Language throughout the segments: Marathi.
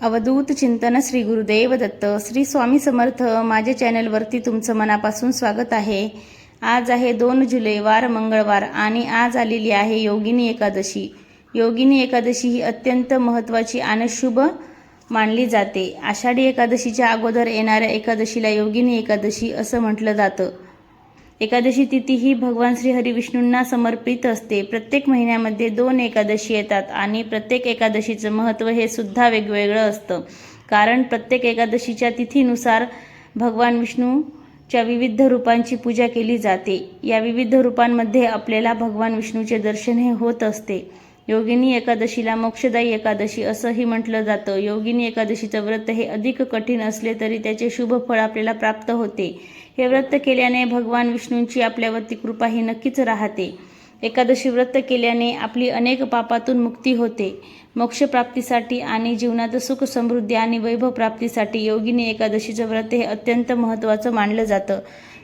अवधूत चिंतन श्री गुरुदेव दत्त. श्री स्वामी समर्थ माझ्या चॅनलवरती तुमचं मनापासून स्वागत आहे. आज आहे दोन जुलै वार मंगळवार आणि आज आलेली आहे योगिनी एकादशी. योगिनी एकादशी ही अत्यंत महत्त्वाची आणि शुभ मानली जाते. आषाढी एकादशीच्या अगोदर येणाऱ्या एकादशीला योगिनी एकादशी असं म्हटलं जातं. एकादशी तिथी ही भगवान श्री हरिविष्णूंना समर्पित असते. प्रत्येक महिन्यामध्ये दोन एकादशी येतात आणि प्रत्येक एकादशीचं महत्त्व हे सुद्धा वेगवेगळं असतं. कारण प्रत्येक एकादशीच्या तिथीनुसार भगवान विष्णूच्या विविध रूपांची पूजा केली जाते. या विविध रूपांमध्ये आपल्याला भगवान विष्णूचे दर्शन हे होत असते. योगिनी एकादशीला मोक्षदायी एकादशी असंही म्हटलं जातं. योगिनी एकादशीचं व्रत हे अधिक कठीण असले तरी त्याचे शुभ फळ आपल्याला प्राप्त होते. हे व्रत केल्याने भगवान विष्णूंची आपल्यावरती कृपा ही नक्कीच राहते. एकादशी व्रत केल्याने आपली अनेक पापातून मुक्ती होते. मोक्षप्राप्तीसाठी आणि जीवनात सुख समृद्धी आणि वैभव प्राप्तीसाठी योगिनी एकादशीचं व्रत हे अत्यंत महत्त्वाचं मानलं जातं.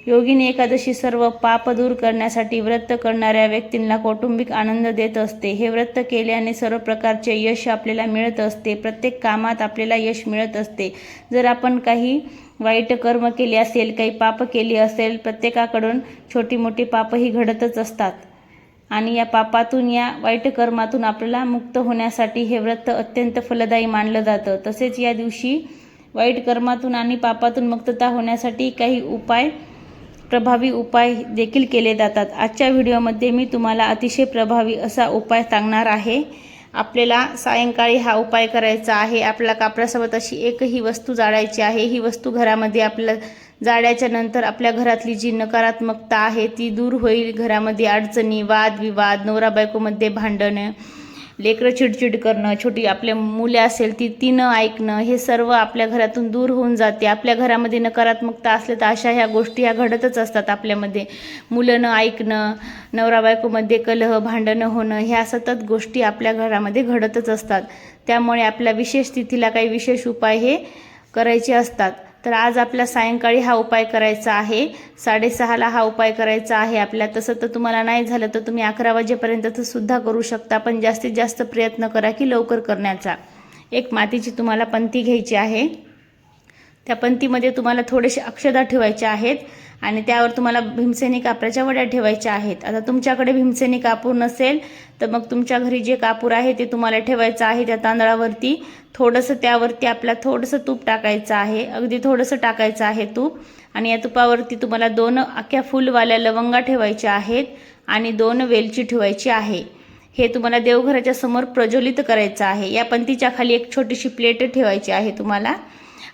योगिनी एकादशी सर्व पाप दूर करण्यासाठी व्रत करणाऱ्या व्यक्तींना कौटुंबिक आनंद देत असते. हे व्रत केल्याने सर्व प्रकारचे यश आपल्याला मिळत असते. प्रत्येक कामात आपल्याला यश मिळत असते. जर आपण काही वाईट कर्म केले असेल काही पाप केली असेल प्रत्येकाकडून छोटी मोठी पापही घडतच असतात. आणि या पापातून या वाईट कर्मातून आपल्याला मुक्त होण्यासाठी हे व्रत अत्यंत फलदायी मानलं जातं. तसेच या दिवशी वाईट कर्मातून आणि पापातून मुक्तता होण्यासाठी काही उपाय प्रभावी उपाय देखील केले जातात. आजच्या व्हिडिओमध्ये मी तुम्हाला अतिशय प्रभावी असा उपाय सांगणार आहे. आपल्याला सायंकाळी हा उपाय करायचा आहे. आपल्याला कापडासोबत अशी एकही वस्तू जाळायची आहे. ही वस्तू घरामध्ये आपल्याला जाळ्याच्या नंतर आपल्या घरातली जी नकारात्मकता आहे ती दूर होईल. घरामध्ये अडचणी वाद विवाद नवरा बायकोमध्ये भांडणं लेकरं चिडचिड करणं छोटी आपल्या मुले असेल ती तिनं ऐकणं हे सर्व आपल्या घरातून दूर होऊन जाते. आपल्या घरामध्ये नकारात्मकता असले तर अशा ह्या गोष्टी ह्या घडतच असतात आपल्यामध्ये. मुलं न ऐकणं नवरा बायकोमध्ये कलह भांडणं होणं ह्या सतत गोष्टी आपल्या घरामध्ये घडतच असतात. त्यामुळे आपल्या विशेष तिथीला काही विशेष उपाय हे करायचे असतात. तर आज आपल्या सायंकाळी हा उपाय करायचा आहे. साडेसहाला हा उपाय करायचा आहे आपल्या. तसं तर तुम्हाला नाही झालं तर तुम्ही अकरा वाजेपर्यंत सुद्धा करू शकता पण जास्तीत जास्त प्रयत्न करा की लवकर करण्याचा. एक मातीची तुम्हाला पंती घ्यायची आहे. त्या पंतीमध्ये तुम्हाला थोडेसे अक्षदा ठेवायचे आहेत. आणि त्यावर तुम्हाला भीमसेनी कापराच्या वड्या ठेवायच्या आहेत. आता तुमच्याकडे भीमसेनी कापूर नसेल तर मग तुमच्या घरी जे कापूर आहे ते तुम्हाला ठेवायचं आहे त्या तांदळावरती. थोडंसं त्यावरती आपला थोडंसं तूप टाकायचं आहे. अगदी थोडंसं टाकायचं आहे तूप. आणि या तुपावरती तुम्हाला दोन अख्ख्या फुलवाल्या लवंगा ठेवायच्या आहेत आणि दोन वेलची ठेवायची आहे. हे तुम्हाला देवघराच्या समोर प्रज्वलित करायचं आहे. या पंथीच्या खाली एक छोटीशी प्लेट ठेवायची आहे तुम्हाला.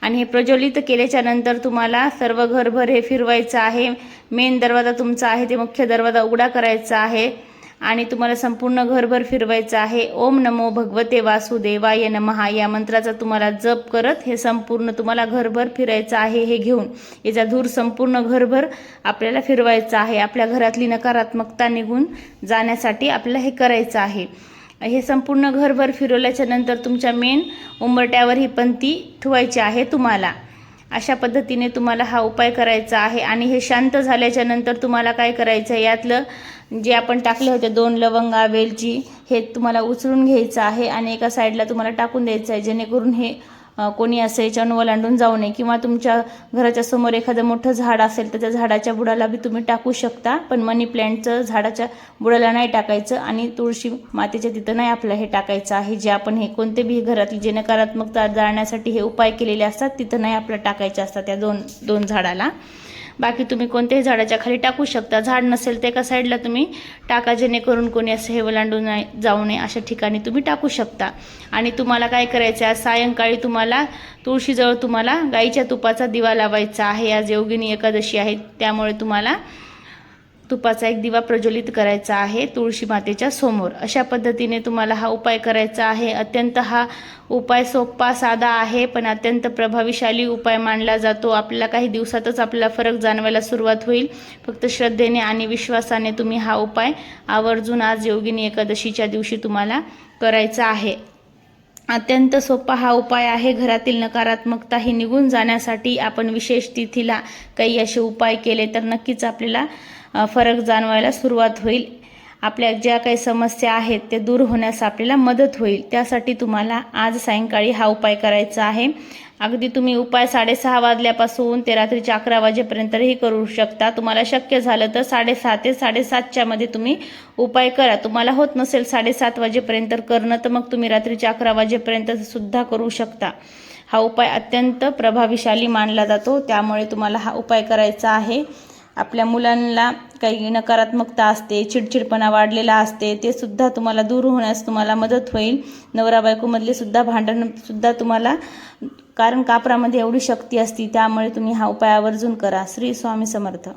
आणि हे प्रज्वलित केल्याच्यानंतर तुम्हाला सर्व घरभर हे फिरवायचं आहे. मेन दरवाजा तुमचा आहे ते मुख्य दरवाजा उघडा करायचा आहे. आणि तुम्हाला संपूर्ण घरभर फिरवायचं आहे. ओम नमो भगवते वासुदेवाय नमहा. या मंत्राचा तुम्हाला जप करत हे संपूर्ण तुम्हाला घरभर फिरायचं आहे हे घेऊन. याचा धूर संपूर्ण घरभर आपल्याला फिरवायचा आहे. आपल्या घरातली नकारात्मकता निघून जाण्यासाठी आपल्याला हे करायचं आहे. हे संपूर्ण घरभर फिरवल्याच्या नंतर तुमच्या मेन उंबरट्यावर ही पंती ठेवायची आहे तुम्हाला. अशा पद्धतीने तुम्हाला हा उपाय करायचा आहे आणि हे शांत झाल्याच्यानंतर तुम्हाला काय करायचं आहे? यातलं जे आपण टाकले होते दोन लवंगा वेलची हे तुम्हाला उचलून घ्यायचं आहे आणि एका साईडला तुम्हाला टाकून द्यायचं आहे जेणेकरून हे कोणी असं याच्यानं ओलांडून जाऊ नये किंवा तुमच्या घराच्या समोर एखादं मोठं झाड असेल तर त्या झाडाच्या बुडाला बी तुम्ही टाकू शकता. पण मनी प्लॅन्टचं झाडाच्या बुडाला नाही टाकायचं आणि तुळशी मातेच्या तिथं नाही आपलं हे टाकायचं आहे. जे आपण हे कोणते बी घरातली जे नकारात्मकता जाळण्यासाठी हे उपाय केलेले असतात तिथं नाही आपलं टाकायचे असतात त्या दोन दोन झाडाला. बाकी तुम्ही कोणत्याही झाडाच्या खाली टाकू शकता. झाड नसेल तर एका साईडला तुम्ही टाका जेणेकरून कोणी असं हे वलांडू नाही जाऊ नये अशा ठिकाणी तुम्ही टाकू शकता. आणि तुम्हाला काय करायचं आहे? सायंकाळी तुम्हाला तुळशीजवळ तुम्हाला गाईच्या तुपाचा दिवा लावायचा आहे. आज योगिनी एकादशी आहे त्यामुळे तुम्हाला तुपाचा एक दिवा प्रज्वलित करायचा आहे तुळशी मातेच्या समोर. अशा पद्धतीने तुम्हाला हा उपाय करायचा आहे. अत्यंत हा उपाय सोपा साधा आहे पण अत्यंत प्रभावीशाली उपाय मानला जातो. आपल्याला काही दिवसातच आपल्याला फरक जाणवायला सुरुवात होईल. फक्त श्रद्धेने आणि विश्वासाने तुम्ही हा उपाय आवर्जून आज योगिनी एकादशीच्या दिवशी तुम्हाला करायचा आहे. अत्यंत सोपा हा उपाय आहे. घरातील नकारात्मकता ही निघून जाण्यासाठी आपण विशेष तिथीला काही असे उपाय केले तर नक्कीच आपल्याला फरक जाणवायला सुरुवात होईल. आपल्या ज्या काही समस्या आहेत ते दूर होण्यास आपल्याला मदत होईल. त्यासाठी तुम्हाला आज सायंकाळी हा उपाय करायचा आहे. अगदी तुम्ही उपाय साडेसहा वाजल्यापासून ते रात्रीच्या अकरा वाजेपर्यंतही करू शकता. तुम्हाला शक्य झालं तर साडेसहा ते साडेसातच्या मध्ये तुम्ही उपाय करा. तुम्हाला होत नसेल साडेसात वाजेपर्यंत करणं तर मग तुम्ही रात्रीच्या अकरा वाजेपर्यंत सुद्धा करू शकता. हा उपाय अत्यंत प्रभावीशाली मानला जातो. त्यामुळे तुम्हाला हा उपाय करायचा आहे. आपल्या मुलांना काही नकारात्मकता असते चिडचिडपणा वाढलेला असते ते सुद्धा तुम्हाला दूर होण्यास तुम्हाला मदत होईल. नवरा बायकोमधले सुद्धा भांडण सुद्धा तुम्हाला कारण कापरामध्ये एवढी शक्ती असती त्यामुळे तुम्ही हा उपाय आवर्जून करा. श्री स्वामी समर्थ.